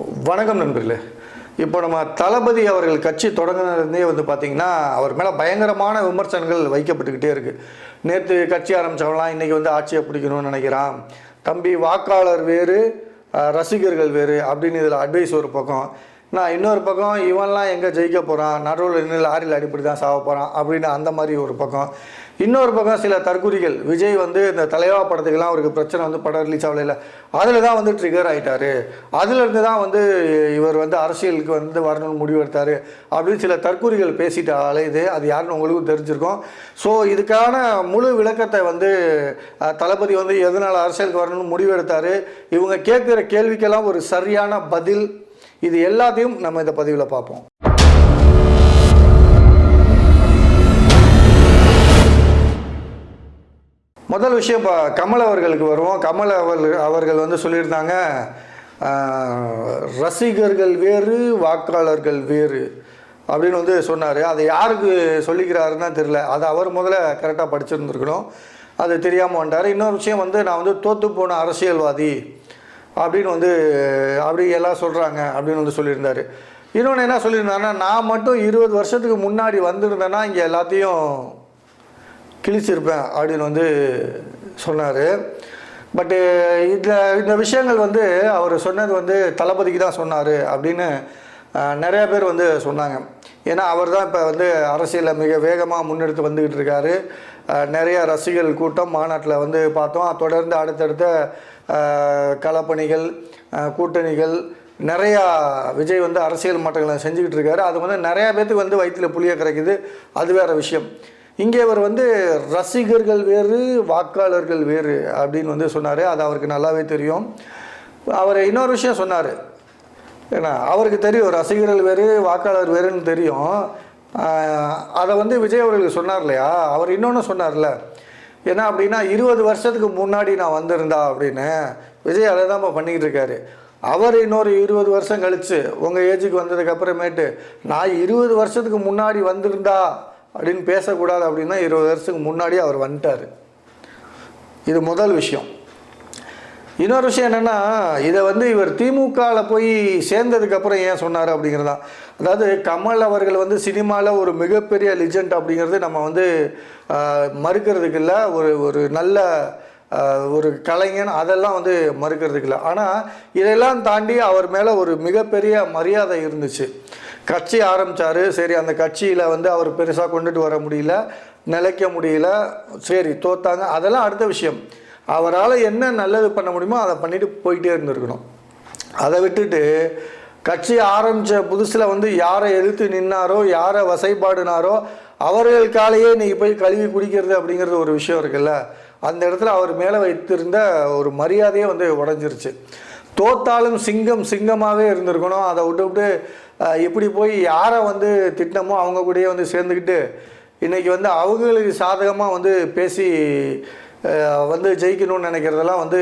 வணக்கம் நண்பர்களே. இப்போ நம்ம தளபதி அவர்கள் கட்சி தொடங்கினதுலேருந்தே வந்து பார்த்திங்கன்னா அவர் மேலே பயங்கரமான விமர்சனங்கள் வைக்கப்பட்டுக்கிட்டே இருக்குது நேற்று கட்சி ஆரம்பித்தவங்களாம் இன்றைக்கி வந்து ஆட்சியை பிடிக்கணும்னு நினைக்கிறான். தம்பி வாக்காளர் வேறு ரசிகர்கள் வேறு அப்படின்னு இதில் அட்வைஸ் ஒரு பக்கம். நான் இன்னொரு பக்கம் இவன்லாம் எங்கே ஜெயிக்க போகிறான் நடுவில் நின்று லாரியில் அடிப்படி தான் சாக போகிறான் அப்படின்னு அந்த மாதிரி ஒரு பக்கம். இன்னொரு பக்கம் சில தற்குறிகள். விஜய் வந்து இந்த தலைவா படத்துக்கெல்லாம் அவருக்கு பிரச்சனை வந்து படம் ரிலீஸ் ஆகல அதில் தான் வந்து ட்ரிகர் ஆகிட்டாரு அதிலிருந்து தான் வந்து இவர் வந்து அரசியலுக்கு வந்து வரணும்னு முடிவெடுத்தார் அப்படின்னு சில தற்குறிகள் பேசிட்டு அலையுது. அது யாருன்னு உங்களுக்கும் தெரிஞ்சிருக்கும். ஸோ இதுக்கான முழு விளக்கத்தை வந்து தளபதி வந்து எதனால் அரசியலுக்கு வரணும்னு முடிவெடுத்தார் இவங்க கேட்குற கேள்விக்கெல்லாம் ஒரு சரியான பதில். இது எல்லாத்தையும் நம்ம இந்த பதிவில் பார்ப்போம். முதல் விஷயம் இப்போ கமல் அவர்களுக்கு வருவோம். கமல் அவர்கள் அவர்கள் வந்து சொல்லியிருந்தாங்க ரசிகர்கள் வேறு வாக்காளர்கள் வேறு அப்படின்னு வந்து சொன்னார். அதை யாருக்கு சொல்லிக்கிறாருன்னு தான் தெரில அதை அவர் முதல்ல கரெக்டாக படிச்சிருந்துருக்கணும். அது தெரியாமல் வந்துட்டார். இன்னொரு விஷயம் வந்து நான் வந்து தோற்று போன அரசியல்வாதி அப்படின்னு வந்து அப்படி எல்லாம் சொல்கிறாங்க அப்படின்னு வந்து சொல்லியிருந்தார். இன்னொன்று என்ன சொல்லியிருந்தாருன்னா நான் மட்டும் இருபது வருஷத்துக்கு முன்னாடி வந்திருந்தேன்னா இங்கே எல்லாத்தையும் கிழிச்சிருப்பேன் அப்படின்னு வந்து சொன்னார். பட்டு இந்த இந்த விஷயங்கள் வந்து அவர் சொன்னது வந்து தளபதிக்கு தான் சொன்னார் அப்படின்னு நிறைய பேர் வந்து சொன்னாங்க. ஏன்னா அவர் தான் இப்போ வந்து அரசியலில் மிக வேகமாக முன்னெடுத்து வந்துக்கிட்டு இருக்காரு. நிறைய ரசிகர்கள் கூட்டம் மாநாட்டில் வந்து பார்த்தோம். தொடர்ந்து அடுத்தடுத்த களப்பணிகள் கூட்டணிகள் நிறையா விஜய் வந்து அரசியல் மாற்றங்களை செஞ்சுக்கிட்டு இருக்காரு. அது வந்து நிறையா பேத்துக்கு வந்து வயிற்றில் புளிய கிடைக்குது அது வேறு விஷயம். இங்கே அவர் வந்து ரசிகர்கள் வேறு வாக்காளர்கள் வேறு அப்படின்னு வந்து சொன்னார். அது அவருக்கு நல்லாவே தெரியும். அவர் இன்னொரு விஷயம் சொன்னார். ஏன்னா அவருக்கு தெரியும் ரசிகர்கள் வேறு வாக்காளர் வேறுன்னு தெரியும். அதை வந்து விஜய் அவர்களுக்கு சொன்னார் இல்லையா? அவர் இன்னொன்று சொன்னார்ல. ஏன்னா அப்படின்னா இருபது வருஷத்துக்கு முன்னாடி நான் வந்திருந்தா அப்படின்னு விஜய் அதை தான் இப்போ பண்ணிக்கிட்டு இருக்காரு. அவர் இன்னொரு இருபது வருஷம் கழித்து உங்கள் ஏஜுக்கு வந்ததுக்கப்புறமேட்டு நான் இருபது வருஷத்துக்கு முன்னாடி வந்திருந்தா அப்படின்னு பேசக்கூடாது அப்படின்னா இருபது வருஷத்துக்கு முன்னாடி அவர் வந்துட்டார். இது முதல் விஷயம். இன்னொரு விஷயம் என்னென்னா இதை வந்து இவர் திமுகவில் போய் சேர்ந்ததுக்கப்புறம் ஏன் சொன்னார் அப்படிங்கிறதா. அதாவது கமல் அவர்கள் வந்து சினிமாவில் ஒரு மிகப்பெரிய லிஜெண்ட் அப்படிங்கிறது நம்ம வந்து மறுக்கிறதுக்கு இல்லை. ஒரு ஒரு நல்ல ஒரு கலைஞன் அதெல்லாம் வந்து மறுக்கிறதுக்கு இல்லை. ஆனால் இதெல்லாம் தாண்டி அவர் மேலே ஒரு மிகப்பெரிய மரியாதை இருந்துச்சு. கட்சி ஆரம்பித்தார் சரி அந்த கட்சியில் வந்து அவர் பெருசாக கொண்டுட்டு வர முடியல நிலைக்க முடியல. சரி தோத்தாங்க. அதெல்லாம் அடுத்த விஷயம். அவரால் என்ன நல்லது பண்ண முடியுமோ அதை பண்ணிட்டு போயிட்டே இருந்திருக்கணும். அதை விட்டுட்டு கட்சி ஆரம்பித்த புதுசில் வந்து யாரை எதிர்த்து நின்னாரோ யாரை வசைப்பாடினாரோ அவர்களுக்காலேயே நீ போய் கழுவி குடிக்கிறது அப்படிங்கிறது ஒரு விஷயம் இருக்குல்ல. அந்த இடத்துல அவர் மேலே வைத்திருந்த ஒரு மரியாதையே வந்து உடஞ்சிருச்சு. தோத்தாலும் சிங்கம் சிங்கமாகவே இருந்திருக்கணும். அதை விட்டு விட்டு இப்படி போய் யாரை வந்து திட்டமோ அவங்க கூடயே வந்து சேர்ந்துக்கிட்டு இன்றைக்கி வந்து அவங்களுக்கு சாதகமாக வந்து பேசி வந்து ஜெயிக்கணும்னு நினைக்கிறதெல்லாம் வந்து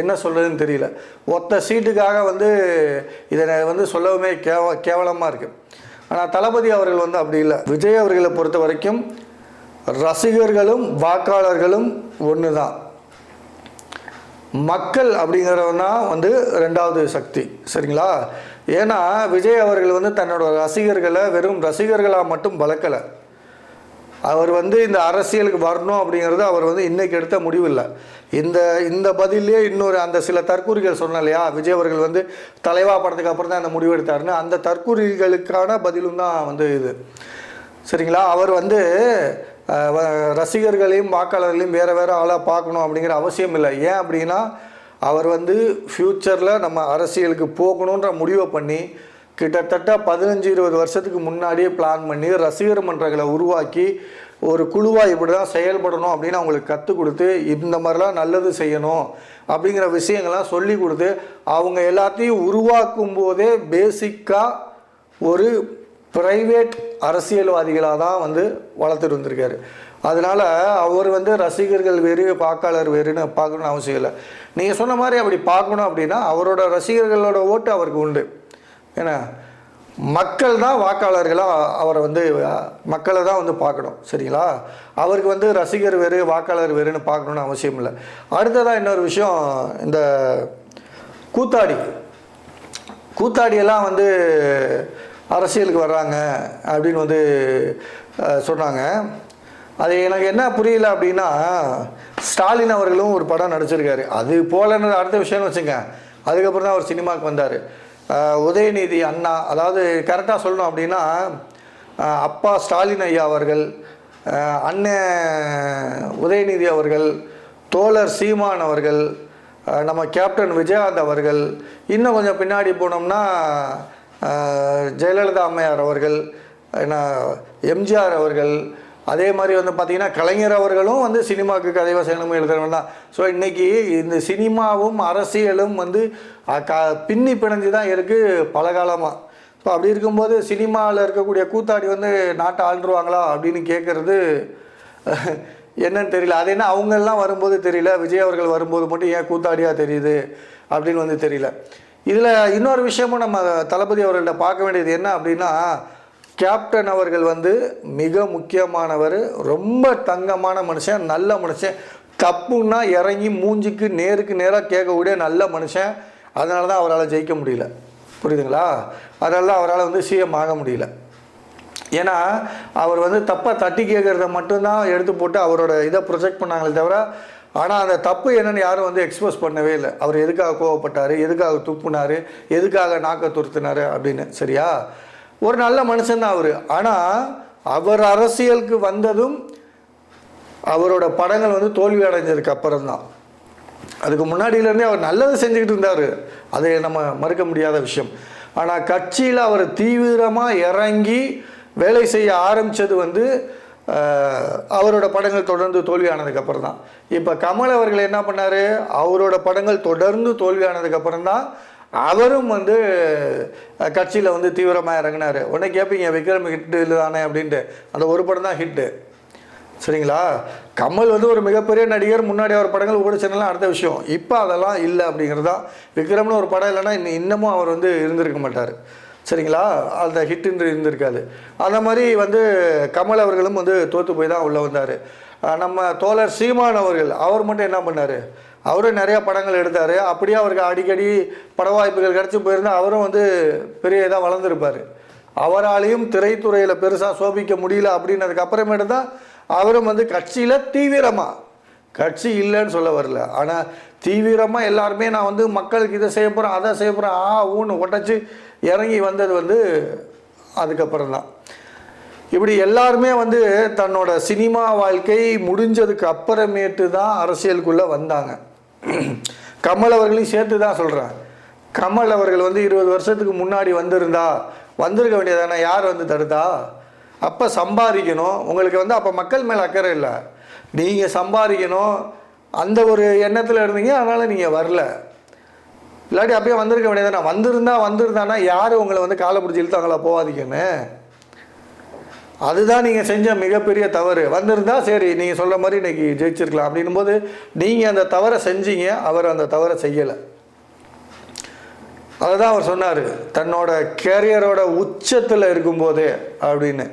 என்ன சொல்கிறதுன்னு தெரியல. ஒத்த சீட்டுக்காக வந்து இதை வந்து சொல்லவுமே கேவ கேவலமாக இருக்குது ஆனால் தளபதி அவர்கள் வந்து அப்படி இல்லை. விஜய் அவர்களை பொறுத்த வரைக்கும் ரசிகர்களும் வாக்காளர்களும் ஒன்று தான் மக்கள் அப்படிங்கிறவன் தான் வந்து ரெண்டாவது சக்தி. சரிங்களா? ஏன்னா விஜய் அவர்கள் வந்து தன்னோட ரசிகர்களை வெறும் ரசிகர்களாக மட்டும் வளர்க்கலை. அவர் வந்து இந்த அரசியலுக்கு வரணும் அப்படிங்கிறது அவர் வந்து இன்னைக்கு எடுத்த முடிவு இல்லை இந்த இந்த பதிலே இன்னொரு அந்த சில தற்கூறிகள் சொன்ன இல்லையா? விஜய் அவர்கள் வந்து தலைவா படத்துக்கு அப்புறம் தான் அந்த முடிவு எடுத்தாருன்னு அந்த தற்கூறிகளுக்கான பதிலும் தான் வந்து இது. சரிங்களா? அவர் வந்து ரசிகர்களையும் வாக்காளர்களையும் வேறு வேறு ஆளாக பார்க்கணும் அப்படிங்கிற அவசியம் இல்லை. ஏன் அப்படின்னா அவர் வந்து ஃப்யூச்சரில் நம்ம அரசியலுக்கு போகணுன்ற முடிவை பண்ணி கிட்டத்தட்ட பதினஞ்சு இருபது வருஷத்துக்கு முன்னாடியே பிளான் பண்ணி ரசிகர் மன்றங்களை உருவாக்கி ஒரு குழுவாக இப்படி தான் செயல்படணும் அப்படின்னு அவங்களுக்கு கற்றுக் கொடுத்து இந்த மாதிரிலாம் நல்லது செய்யணும் அப்படிங்கிற விஷயங்கள்லாம் சொல்லி கொடுத்து அவங்க எல்லாத்தையும் உருவாக்கும் போதே பேசிக்காக ஒரு பிரைவேட் அரசியல்வாதிகளாக தான் வந்து வளர்த்துட்டு வந்திருக்காரு. அதனால் அவர் வந்து ரசிகர்கள் வேறு வாக்காளர் வேறுன்னு பார்க்கணும்னு அவசியம் இல்லை. நீங்கள் சொன்ன மாதிரி அப்படி பார்க்கணும் அப்படின்னா அவரோட ரசிகர்களோட ஓட்டு அவருக்கு உண்டு. ஏன்னா மக்கள் தான் வாக்காளர்களாக அவரை வந்து மக்களை தான் வந்து பார்க்கணும். சரிங்களா? அவருக்கு வந்து ரசிகர் வேறு வாக்காளர் வேறுன்னு பார்க்கணுன்னு அவசியம் இல்லை. அடுத்ததாக இன்னொரு விஷயம் இந்த கூத்தாடி. கூத்தாடியெல்லாம் வந்து அரசியலுக்கு வர்றாங்க அப்படின்னு வந்து சொன்னாங்க. அது எனக்கு என்ன புரியல அப்படின்னா ஸ்டாலின் அவர்களும் ஒரு படம் நடிச்சிருக்காரு. அது போலன்னு அடுத்த விஷயம்னு வச்சுங்க அதுக்கப்புறம் தான் அவர் சினிமாவுக்கு வந்தார். உதயநிதி அண்ணா அதாவது கரெக்டாக சொல்லணும் அப்படின்னா அப்பா ஸ்டாலின் ஐயா அவர்கள் அண்ணன் உதயநிதி அவர்கள் தோழர் சீமான் அவர்கள் நம்ம கேப்டன் விஜயகாந்த் அவர்கள் இன்னும் கொஞ்சம் பின்னாடி போனோம்னா ஜெயலலிதா அம்மையார் அவர்கள் என்ன எம்ஜிஆர் அவர்கள் அதே மாதிரி வந்து பார்த்திங்கன்னா கலைஞர் அவர்களும் வந்து சினிமாவுக்கு கதை வசனமும் எழுதுறவங்க தான். ஸோ இன்றைக்கி இந்த சினிமாவும் அரசியலும் வந்து க பின்னி பிணைஞ்சு தான் இருக்குது பல காலமாக ஸோ அப்படி இருக்கும்போது சினிமாவில் இருக்கக்கூடிய கூத்தாடி வந்து நாட்டை ஆழ்ந்துருவாங்களா அப்படின்னு கேட்குறது என்னன்னு தெரியல. அது என்ன அவங்கெல்லாம் வரும்போது தெரியல. விஜய் அவர்கள் வரும்போது மட்டும் ஏன் கூத்தாடியாக தெரியுது அப்படின்னு வந்து தெரியல. இதில் இன்னொரு விஷயமும் நம்ம தளபதி அவர்கள்ட்ட பார்க்க வேண்டியது என்ன அப்படின்னா கேப்டன் அவர்கள் வந்து மிக முக்கியமானவர் ரொம்ப தங்கமான மனுஷன் நல்ல மனுஷன். தப்புன்னா இறங்கி மூஞ்சிக்கு நேருக்கு நேராக கேட்கக்கூடிய நல்ல மனுஷன். அதனால தான் அவரால் ஜெயிக்க முடியல. புரியுதுங்களா? அதனால தான் அவரால் வந்து சிஎம் ஆக முடியல. ஏன்னா அவர் வந்து தப்பாக தட்டி கேட்குறத மட்டும்தான் எடுத்து போட்டு அவரோட இதை ப்ரொஜெக்ட் பண்ணாங்களே தவிர ஆனால் அந்த தப்பு என்னன்னு யாரும் வந்து எக்ஸ்போஸ் பண்ணவே இல்லை. அவர் எதுக்காக கோவப்பட்டார்? எதுக்காக துப்புனார்? எதுக்காக நாக்க துருத்தினார்? அப்படின்னு. சரியா? ஒரு நல்ல மனுஷன்தான் அவர். ஆனால் அவர் அரசியலுக்கு வந்ததும் அவரோட படங்கள் வந்து தோல்வி அடைஞ்சதுக்கு அப்புறம் தான். அதுக்கு முன்னாடியிலேருந்தே அவர் நல்லது செஞ்சுக்கிட்டு இருந்தார். அதை நம்ம மறுக்க முடியாத விஷயம். ஆனால் கட்சியில் அவர் தீவிரமாக இறங்கி வேலை செய்ய ஆரம்பித்தது வந்து அவரோட படங்கள் தொடர்ந்து தோல்வியானதுக்கப்புறம் தான். இப்போ கமல் அவர்கள் என்ன பண்ணார்? அவரோட படங்கள் தொடர்ந்து தோல்வியானதுக்கப்புறம் தான் அவரும் வந்து கட்சியில் வந்து தீவிரமாக இறங்கினார். உடனே கேட்பீங்க விக்ரம் ஹிட்டு இல்லை தானே அப்படின்ட்டு. அந்த ஒரு படம் தான் ஹிட்டு சரிங்களா? கமல் வந்து ஒரு மிகப்பெரிய நடிகர். முன்னாடி அவர் படங்கள் ஓடிச்சனெல்லாம் அடுத்த விஷயம் இப்போ அதெல்லாம் இல்லை அப்படிங்கிறது தான் விக்ரம்னு ஒரு படம் இல்லைன்னா இன்னும் இன்னமும் அவர் வந்து இருந்திருக்க மாட்டார். சரிங்களா? அந்த ஹிட்டுன்னு இருந்திருக்காது. அந்த மாதிரி வந்து கமல் அவர்களும் வந்து தோற்று போய் தான் உள்ளே வந்தார். நம்ம தோழர் சீமான் அவர்கள் அவர் மட்டும் என்ன பண்ணார்? அவரும் நிறையா படங்கள் எடுத்தார். அப்படியே அவருக்கு அடிக்கடி பட வாய்ப்புகள் கிடச்சி போயிருந்தால் அவரும் வந்து பெரிய இதாக வளர்ந்துருப்பார். அவராலையும் திரைத்துறையில் பெருசாக சோபிக்க முடியல அப்படின்னதுக்கு அப்புறமேட்டு தான் அவரும் வந்து கட்சியில் தீவிரமாக கட்சி இல்லைன்னு சொல்ல வரல. ஆனால் தீவிரமாக எல்லாருமே நான் வந்து மக்களுக்கு இதை செய்ய போகிறேன் அதை செய்ய போகிறேன் ஆ ஊன்னு உடச்சி இறங்கி வந்தது வந்து அதுக்கப்புறம் தான். இப்படி எல்லாருமே வந்து தன்னோட சினிமா வாழ்க்கை முடிஞ்சதுக்கு அப்புறமேட்டு தான் அரசியலுக்குள்ளே வந்தாங்க. கமல் அவர்களையும் சேர்த்து தான் சொல்கிறேன் கமல் அவர்கள் வந்து இருபது வருஷத்துக்கு முன்னாடி வந்திருந்தா வந்திருக்க வேண்டியதானே? யார் வந்து தடுத்தா? அப்போ சம்பாதிக்கணும். உங்களுக்கு வந்து அப்போ மக்கள் மேலே அக்கறை இல்லை. நீங்கள் சம்பாதிக்கணும். அந்த ஒரு எண்ணத்தில் இருந்தீங்க அதனால் நீங்கள் வரல. இல்லாட்டி அப்படியே வந்திருக்க வேண்டியதானே? வந்திருந்தா வந்திருந்தானா? யார் உங்களை வந்து காலை பிடிச்சி இழுத்தாங்களா? போகாதீங்கன்னு. அதுதான் நீங்கள் செஞ்ச மிகப்பெரிய தவறு. வந்திருந்தால் சரி நீங்கள் சொல்கிற மாதிரி இன்னைக்கு ஜெயிச்சிருக்கலாம். அப்படின்னும் போது நீங்கள் அந்த தவறை செஞ்சீங்க அவர் அந்த தவறை செய்யலை. அதை தான் அவர் சொன்னார். தன்னோட கேரியரோட உச்சத்தில் இருக்கும்போதே அப்படின்னு.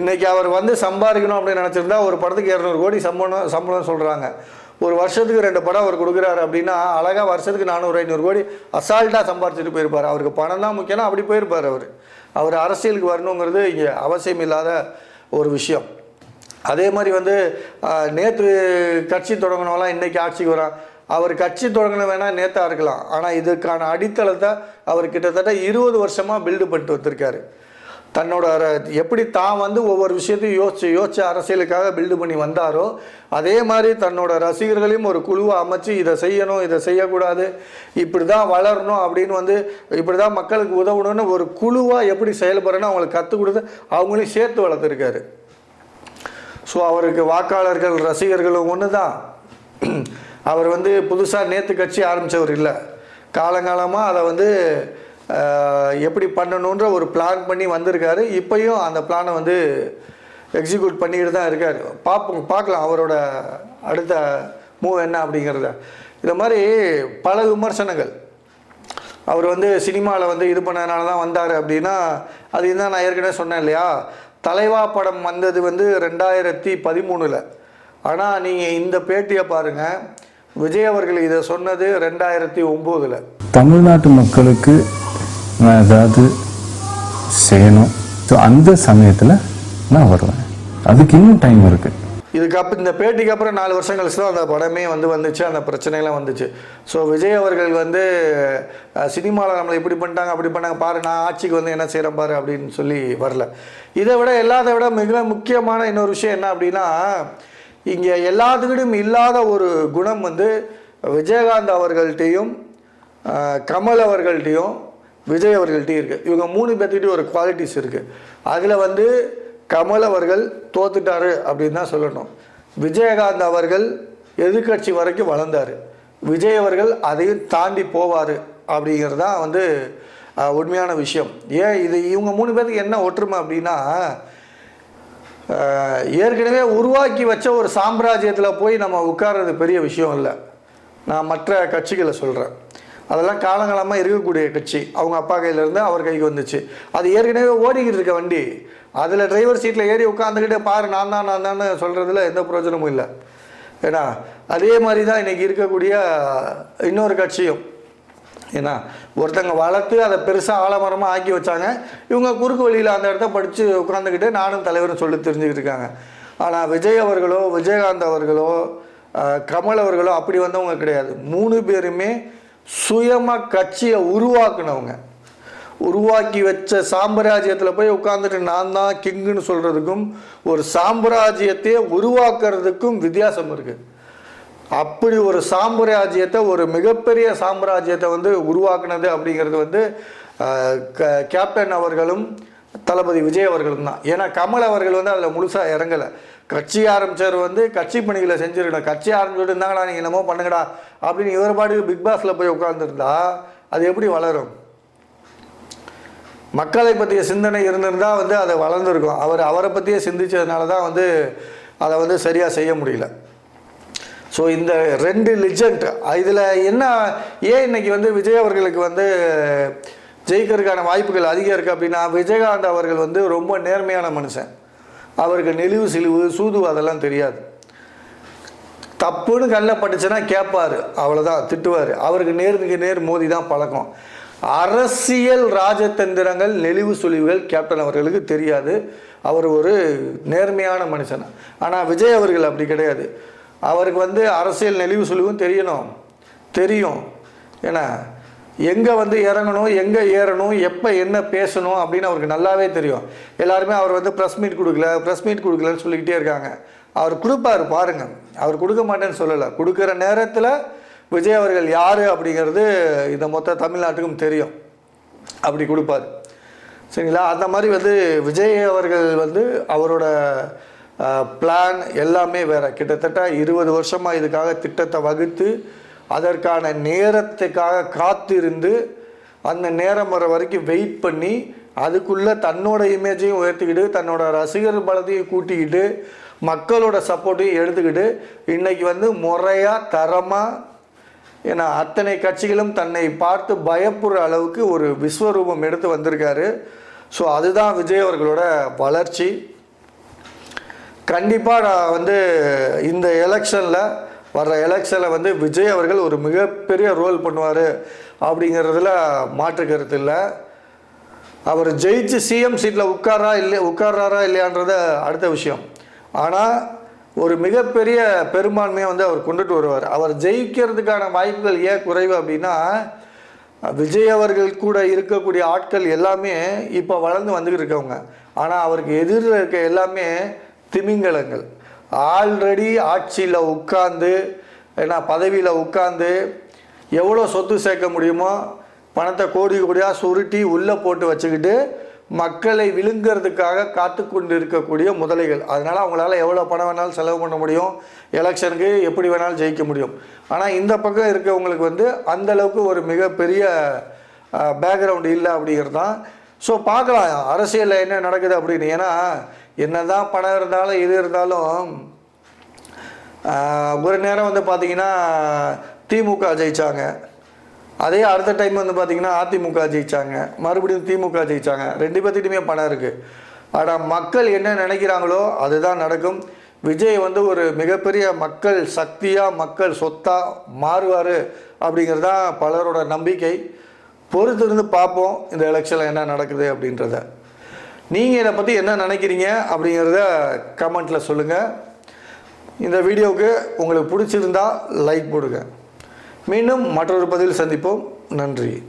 இன்னைக்கு அவர் வந்து சம்பாதிக்கணும் அப்படின்னு நினச்சிருந்தா ஒரு படத்துக்கு இரநூறு கோடி சம்பளம் சம்பளம் சொல்கிறாங்க ஒரு வருஷத்துக்கு ரெண்டு படம் அவர் கொடுக்குறாரு அப்படின்னா அழகாக வருஷத்துக்கு நானூறு ஐநூறு கோடி அசால்ட்டாக சம்பாரிச்சிட்டு போயிருப்பார். அவருக்கு பணம் தான் முக்கியம்னா அப்படி போயிருப்பார் அவர். அவர் அரசியலுக்கு வரணுங்கிறது இங்கே அவசியம் இல்லாத ஒரு விஷயம். அதே மாதிரி வந்து நேற்று கட்சி தொடங்கினவெல்லாம் இன்றைக்கி ஆட்சிக்கு வரான் அவர் கட்சி தொடங்கின வேணால் நேத்தாக இருக்கலாம். ஆனால் இதுக்கான அடித்தளத்தை அவர் கிட்டத்தட்ட இருபது வருஷமாக பில்டு பண்ணிட்டு வந்திருக்காரு. தன்னோட எப்படி தான் வந்து ஒவ்வொரு விஷயத்தையும் யோசிச்சு யோசிச்சு அரசியலுக்காக பில்டு பண்ணி வந்தாரோ அதே மாதிரி தன்னோட ரசிகர்களையும் ஒரு குழுவை அமைச்சு இதை செய்யணும் இதை செய்யக்கூடாது இப்படி தான் வளரணும் அப்படின்னு வந்து இப்படி தான் மக்களுக்கு உதவணும்னு ஒரு குழுவாக எப்படி செயல்படணும் அவங்களுக்கு கற்றுக் கொடுத்து அவங்களையும் சேர்த்து வளர்த்துருக்காரு. ஸோ அவருக்கு வாக்காளர்கள் ரசிகர்களும் ஒன்று தான் அவர் வந்து புதுசாக நேற்று கட்சி ஆரம்பித்தவர் இல்லை. காலங்காலமாக அதை வந்து எப்படி பண்ணணுன்ற ஒரு பிளான் பண்ணி வந்திருக்காரு. இப்பயும் அந்த பிளானை வந்து எக்ஸிக்யூட் பண்ணிக்கிட்டு தான் இருக்கார். பார்ப்போம் பார்க்கலாம் அவரோட அடுத்த மூவ் என்ன அப்படிங்கிறத. இந்த மாதிரி பல விமர்சனங்கள். அவர் வந்து சினிமாவில் வந்து இது பண்ணதுனால தான் வந்தார் அப்படின்னா அது நான் ஏற்கனவே சொன்னேன் இல்லையா? தலைவா படம் வந்தது வந்து ரெண்டாயிரத்தி பதிமூணில். ஆனால் நீங்கள் இந்த பேட்டியை பாருங்கள் விஜய் அவர்கள் இதை சொன்னது ரெண்டாயிரத்தி ஒம்போதில். தமிழ்நாட்டு மக்களுக்கு நான் ஏதாவது செய்யணும். ஸோ அந்த சமயத்தில் நான் வருவேன். அதுக்கு இன்னும் டைம் இருக்குது இதுக்கப்புறம் இந்த பேட்டிக்கு அப்புறம் நாலு வருஷம் கழிச்சு தான் அந்த படமே வந்து வந்துச்சு அந்த பிரச்சனைலாம் வந்துச்சு. ஸோ விஜய் அவர்கள் வந்து சினிமாவில் நம்மளை இப்படி பண்ணிட்டாங்க அப்படி பண்ணாங்க பாரு நான் ஆட்சிக்கு வந்து என்ன செய்கிறேன் பாரு அப்படின்னு சொல்லி வரல. இதை விட எல்லாத விட மிக முக்கியமான இன்னொரு விஷயம் என்ன அப்படின்னா இங்கே எல்லாத்துக்கிட்டும் இல்லாத ஒரு குணம் வந்து விஜயகாந்த் அவர்கள்ட்டையும் கமல் அவர்கள்ட்டையும் விஜய் அவர்கள்ட்டையும் இருக்குது இவங்க மூணு பேர்த்துக்கிட்டே ஒரு குவாலிட்டிஸ் இருக்குது அதில் வந்து கமல் அவர்கள் தோத்துட்டாரு அப்படின்னு தான் சொல்லணும். விஜயகாந்த் அவர்கள் எதிர்க்கட்சி வரைக்கும் வளர்ந்தார். விஜய் அவர்கள் அதையும் தாண்டி போவார் அப்படிங்கிறது தான் வந்து உண்மையான விஷயம். ஏன் இது இவங்க மூணு பேருக்கு என்ன ஒற்றுமை அப்படின்னா ஏற்கனவே உருவாக்கி வச்ச ஒரு சாம்ராஜ்யத்தில் போய் நம்ம உட்கார்றது பெரிய விஷயம் இல்லை. நான் மற்ற கட்சிகளை சொல்கிறேன் அதெல்லாம் காலங்காலமாக இருக்கக்கூடிய கட்சி. அவங்க அப்பா கையிலேருந்து அவர் கைக்கு வந்துச்சு. அது ஏற்கனவே ஓடிக்கிட்டு இருக்க வண்டி. அதில் டிரைவர் சீட்டில் ஏறி உட்காந்துக்கிட்டு பாரு நான் தான் நான் தான் சொல்கிறதுல எந்த பிரயோஜனமும் இல்லை. ஏன்னா அதே மாதிரி தான் இன்றைக்கி இருக்கக்கூடிய இன்னொரு கட்சியும். ஏன்னா ஒருத்தங்க வளர்த்து அதை பெருசாக ஆலமரமாக ஆக்கி வச்சாங்க. இவங்க குறுக்கு வழியில் அந்த இடத்த படித்து உட்காந்துக்கிட்டு நானும் தலைவரும் சொல்லி தெரிஞ்சுக்கிட்டு இருக்காங்க. ஆனால் விஜய் அவர்களோ விஜயகாந்த் அவர்களோ கமல் அவர்களோ அப்படி வந்தவங்க கிடையாது. மூணு பேருமே சுயமாக கட்சியை உருவாக்குனவங்க. உருவாக்கி வச்ச சாம்ராஜ்யத்தில் போய் உட்காந்துட்டு நான் தான் கிங்குன்னு சொல்கிறதுக்கும் ஒரு சாம்ராஜ்யத்தையே உருவாக்குறதுக்கும் வித்தியாசம் இருக்குது அப்படி ஒரு சாம்ராஜ்யத்தை ஒரு மிகப்பெரிய சாம்ராஜ்யத்தை வந்து உருவாக்குனது அப்படிங்கிறது வந்து க- கேப்டன் அவர்களும் தளபதி விஜய் அவர்களும் தான். ஏன்னா கமல் அவர்கள் வந்து அதில் முழுசாக இறங்கலை. கட்சி ஆரம்பித்தவர் வந்து கட்சி பணிகளை செஞ்சுருக்கணும். கட்சி ஆரம்பிச்சுட்டு இருந்தாங்கடா நீங்கள் என்னமோ பண்ணுங்கடா அப்படின்னு இவர் பாட்டுக்கு பிக் பாஸில் போய் உட்காந்துருந்தா அது எப்படி வளரும்? மக்களை பற்றிய சிந்தனை இருந்திருந்தால் வந்து அதை வளர்ந்துருக்கும் அவர் அவரை பற்றியே சிந்திச்சதுனால தான் வந்து அதை வந்து சரியாக செய்ய முடியல. ஸோ இந்த ரெண்டு லிஜெண்ட் இதில் என்ன ஏன் இன்னைக்கு வந்து விஜய் அவர்களுக்கு வந்து ஜெயிக்கிறதுக்கான வாய்ப்புகள் அதிகம் இருக்குது அப்படின்னா விஜயகாந்த் அவர்கள் வந்து ரொம்ப நேர்மையான மனுஷன். அவருக்கு நெளிவு சிலிவு சூது அதெல்லாம் தெரியாது. தப்புன்னு கண்ணில் பட்டுச்சுன்னா கேட்பார். அவ்வளோதான் திட்டுவார். அவருக்கு நேருக்கு நேர் மோதி தான் பழக்கம். அரசியல் ராஜதந்திரங்கள் நெளிவு சுழிவுகள் கேப்டன் அவர்களுக்கு தெரியாது. அவர் ஒரு நேர்மையான மனுஷன். ஆனால் விஜய் அவர்கள் அப்படி கிடையாது. அவருக்கு வந்து அரசியல் நெளிவு சுழிவும் தெரியணும். தெரியும். ஏன்னா எங்கே வந்து இறங்கணும் எங்கே ஏறணும் எப்போ என்ன பேசணும் அப்படின்னு அவருக்கு நல்லாவே தெரியும். எல்லாருமே அவர் வந்து ப்ரெஸ் மீட் கொடுக்கல ப்ரெஸ் மீட் கொடுக்கலன்னு சொல்லிக்கிட்டே இருக்காங்க. அவர் கொடுப்பாரு பாருங்க. அவர் கொடுக்க மாட்டேன்னு சொல்லலை. கொடுக்குற நேரத்தில் விஜய் அவர்கள் யார் அப்படிங்கிறது இந்த மொத்த தமிழ்நாட்டுக்கும் தெரியும். அப்படி கொடுப்பாரு. சரிங்களா? அந்த மாதிரி வந்து விஜய் அவர்கள் வந்து அவரோட பிளான் எல்லாமே வேற. கிட்டத்தட்ட இருபது வருஷமாக இதுக்காக திட்டத்தை வகுத்து அதற்கான நேரத்துக்காக காத்திருந்து அந்த நேரம் வர வரைக்கும் வெயிட் பண்ணி அதுக்குள்ளே தன்னோட இமேஜையும் உயர்த்திக்கிட்டு தன்னோட ரசிகர் பலத்தையும் கூட்டிக்கிட்டு மக்களோட சப்போர்ட்டையும் எடுத்துக்கிட்டு இன்றைக்கி வந்து முறையாக தரமாக ஏன்னா அத்தனை கட்சிகளும் தன்னை பார்த்து பயப்படுற அளவுக்கு ஒரு விஸ்வரூபம் எடுத்து வந்திருக்காரு. ஸோ அதுதான் விஜய் அவர்களோட வளர்ச்சி. கண்டிப்பாக நான் வந்து இந்த எலெக்ஷனில் வர்ற எலெக்ஷனில் வந்து விஜய் அவர்கள் ஒரு மிகப்பெரிய ரோல் பண்ணுவார் அப்படிங்கிறதுல மாற்று கருத்து இல்லை. அவர் ஜெயிச்சு சிஎம் சீட்டில் உட்காரா இல்லை உட்கார்றாரா இல்லையான்றத அடுத்த விஷயம். ஆனால் ஒரு மிகப்பெரிய பெரும்பான்மையை வந்து அவர் கொண்டுட்டு வருவார். அவர் ஜெயிக்கிறதுக்கான வாய்ப்புகள் ஏன் குறைவு அப்படின்னா விஜய் அவர்கள் கூட இருக்கக்கூடிய ஆட்கள் எல்லாமே இப்போ வளர்ந்து வந்துக்கிட்டு இருக்கவங்க. ஆனால் அவருக்கு எதிரில் இருக்க எல்லாமே திமிங்கலங்கள். ஆல்ரெடி ஆட்சியில் உட்கார்ந்து ஏன்னா பதவியில் உட்கார்ந்து எவ்வளோ சொத்து சேர்க்க முடியுமோ பணத்தை கோடி கோடியாக சுருட்டி உள்ளே போட்டு வச்சுக்கிட்டு மக்களை விழுங்கிறதுக்காக காத்து கொண்டு இருக்கக்கூடிய முதலைகள். அதனால் அவங்களால எவ்வளோ பணம் வேணாலும் செலவு பண்ண முடியும் எலெக்ஷனுக்கு எப்படி வேணாலும் ஜெயிக்க முடியும். ஆனால் இந்த பக்கம் இருக்கவங்களுக்கு வந்து அந்த அளவுக்கு ஒரு மிகப்பெரிய பேக்ரவுண்ட் இல்லை அப்படிங்கிறது தான். ஸோ பார்க்கலாம் அரசியலில் என்ன நடக்குது அப்படின்னு. ஏன்னா என்ன தான் பணம் இருந்தாலும் இது இருந்தாலும் ஒரு நேரம் வந்து பார்த்திங்கன்னா திமுக ஜெயிச்சாங்க. அதே அடுத்த டைம் வந்து பார்த்தீங்கன்னா அதிமுக ஜெயிச்சாங்க. மறுபடியும் திமுக ஜெயிச்சாங்க. ரெண்டு பேர்த்திட்டுமே பணம் இருக்குது ஆனால் மக்கள் என்ன நினைக்கிறாங்களோ அதுதான் நடக்கும். விஜய் வந்து ஒரு மிகப்பெரிய மக்கள் சக்தியாக மக்கள் சொத்தாக மாறுவார் அப்படிங்கிறது தான் பலரோட நம்பிக்கை. பொறுத்து இருந்து பார்ப்போம் இந்த எலெக்ஷனில் என்ன நடக்குது அப்படின்றத. நீங்கள் இதை பற்றி என்ன நினைக்கிறீங்க அப்படிங்கிறத கமெண்ட்டில் சொல்லுங்கள் இந்த வீடியோவுக்கு உங்களுக்கு பிடிச்சிருந்தா லைக் போடுங்க. மீண்டும் மற்றொரு பதில் சந்திப்போம். நன்றி.